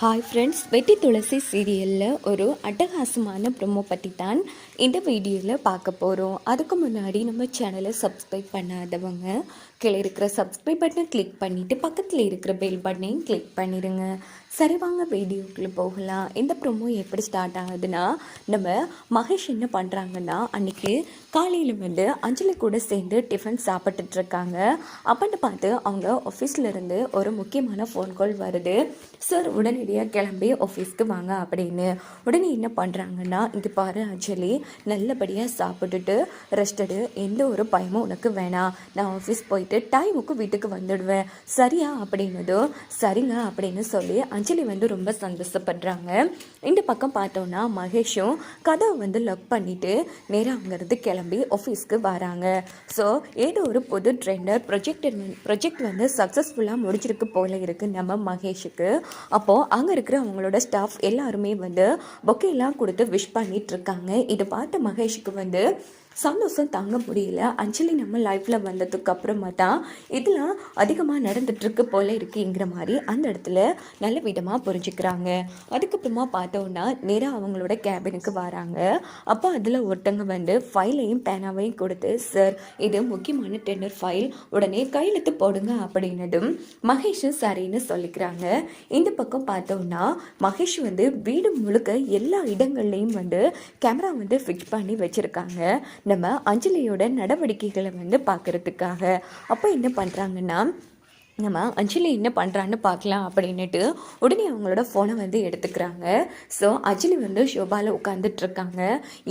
Hi friends வெட்டி துளசி சீரியலில் ஒரு அட்டகாசமான ப்ரொமோ பற்றி தான் இந்த வீடியோவில் பார்க்க போகிறோம் அதுக்கு முன்னாடி நம்ம சேனலை சப்ஸ்கிரைப் பண்ணாதவங்க கீழே இருக்கிற சப்ஸ்கிரைப் பட்டனை கிளிக் பண்ணிவிட்டு பக்கத்தில் இருக்கிற பெல் பட்டனையும் கிளிக் பண்ணிடுங்க சரி வாங்க வீடியோக்குள்ளே போகலாம். இந்த ப்ரொமோ எப்படி ஸ்டார்ட் ஆகுதுன்னா நம்ம மகேஷ் என்ன பண்ணுறாங்கன்னா அன்றைக்கி காலையில் வந்து அஞ்சலி கூட சேர்ந்து டிஃபன் சாப்பிட்டுட்ருக்காங்க அப்படின்னு பார்த்து அவங்க ஆஃபீஸ்லேருந்து ஒரு முக்கியமான ஃபோன் கால் வருது. சார் உடனடியாக கிளம்பி ஆஃபீஸ்க்கு வாங்க அப்படின்னு. உடனே என்ன பண்ணுறாங்கன்னா இங்கே பாரு அஞ்சலி நல்லபடியாக சாப்பிட்டுட்டு ரெஸ்டடு எந்த ஒரு பயமும் உனக்கு வேணாம். நான் ஆஃபீஸ் போயிட்டு டைமுக்கு வீட்டுக்கு வந்துடுவேன். சரியா? அப்படின்னதும் சரிங்க அப்படின்னு சொல்லி அஞ்சலி வந்து ரொம்ப சந்தோஷப்படுறாங்க. இந்த பக்கம் பார்த்தோன்னா மகேஷும் கதவை வந்து லாக் பண்ணிட்டு நேராக அங்கேருந்து கிளம்பி ஆஃபீஸ்க்கு வராங்க. ஸோ ஏதோ ஒரு புது ட்ரெண்டர் ப்ரொஜெக்ட் ப்ரொஜெக்ட் வந்து சக்ஸஸ்ஃபுல்லாக முடிச்சிருக்கு போல இருக்குது நம்ம மகேஷுக்கு. அப்போது அங்கே இருக்கிற அவங்களோட ஸ்டாஃப் எல்லாருமே வந்து பொக்கையெல்லாம் கொடுத்து விஷ் பண்ணிட்டு இருக்காங்க. இதை பார்த்த மகேஷுக்கு வந்து சந்தோஷம் தாங்க முடியல. அஞ்சலி நம்ம லைஃப்பில் வந்ததுக்கு அப்புறமா தான் இதெல்லாம் அதிகமாக நடந்துட்டுருக்கு போல இருக்குங்கிற மாதிரி அந்த இடத்துல நல்ல விதமாக புரிஞ்சுக்கிறாங்க. அதுக்கப்புறமா பார்த்தோன்னா நேராக அவங்களோட கேபினுக்கு வராங்க. அப்போ அதில் ஒருத்தங்க வந்து ஃபைலையும் பேனாவையும் கொடுத்து சார் இது முக்கியமான டெண்டர் ஃபைல் உடனே கையெழுத்து போடுங்க அப்படின்னதும் மகேஷும் சரின்னு சொல்லிக்கிறாங்க. இந்த பக்கம் பார்த்தோன்னா மகேஷ் வந்து வீடு முழுக்க எல்லா இடங்கள்லையும் வந்து கேமரா வந்து ஃபிக்ஸ் பண்ணி வச்சுருக்காங்க. நம்ம அஞ்சலியோட நடவடிக்கைகளை வந்து பார்க்குறதுக்காக. அப்போ என்ன பண்ணுறாங்கன்னா நம்ம அஞ்சலி என்ன பண்ணுறான்னு பார்க்கலாம் அப்படின்னுட்டு உடனே அவங்களோட ஃபோனை வந்து எடுத்துக்கிறாங்க. ஸோ அஞ்சலி வந்து ஷோபாவில் உட்காந்துட்டு இருக்காங்க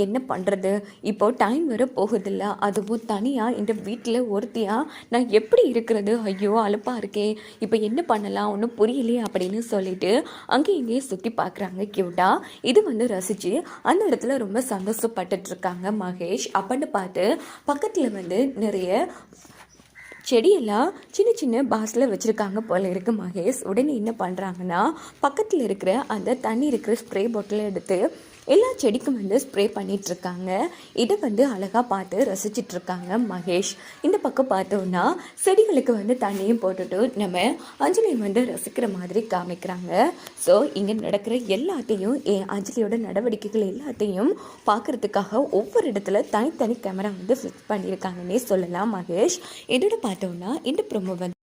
என்ன பண்ணுறது இப்போது டைம் வர போகுதில்ல. அதுவும் தனியாக இந்த வீட்டில் ஒருத்தியாக நான் எப்படி இருக்கிறது? ஐயோ அலுப்பாக இருக்கே. இப்போ என்ன பண்ணலாம்? ஒன்றும் புரியலையே அப்படின்னு சொல்லிட்டு அங்கே இங்கேயே சுற்றி பார்க்குறாங்க க்யூட்டாக இது வந்து ரசித்து அந்த இடத்துல ரொம்ப சந்தோஷப்பட்டுட்ருக்காங்க மகேஷ். அப்படின்னு பார்த்து பக்கத்தில் வந்து நிறைய செடியெல்லாம் சின்ன சின்ன பாஸில் வச்சுருக்காங்க போல இருக்கு மகேஷ். உடனே என்ன பண்ணுறாங்கன்னா பக்கத்தில் இருக்கிற அந்த தண்ணி இருக்கிற ஸ்ப்ரே பாட்டிலை எடுத்து எல்லா செடிக்கும் வந்து ஸ்ப்ரே பண்ணிட்டு இருக்காங்க இதை வந்து அழகாக பார்த்து ரசிச்சிட்டு இருக்காங்க மகேஷ். இந்த பக்கம் பார்த்தோன்னா செடிகளுக்கு வந்து தண்ணியும் போட்டுட்டு நம்ம அஞ்சலி வந்து ரசிக்கிற மாதிரி காமிக்கிறாங்க. ஸோ இங்கே நடக்கிற எல்லாத்தையும் என் அஞ்சலியோட நடவடிக்கைகள் எல்லாத்தையும் பார்க்கறதுக்காக ஒவ்வொரு இடத்துல தனித்தனி கேமரா வந்து ஃபிக்ஸ் பண்ணியிருக்காங்கன்னே சொல்லலாம் மகேஷ். இதோட பார்த்தோன்னா இந்த ப்ரொமோ வந்து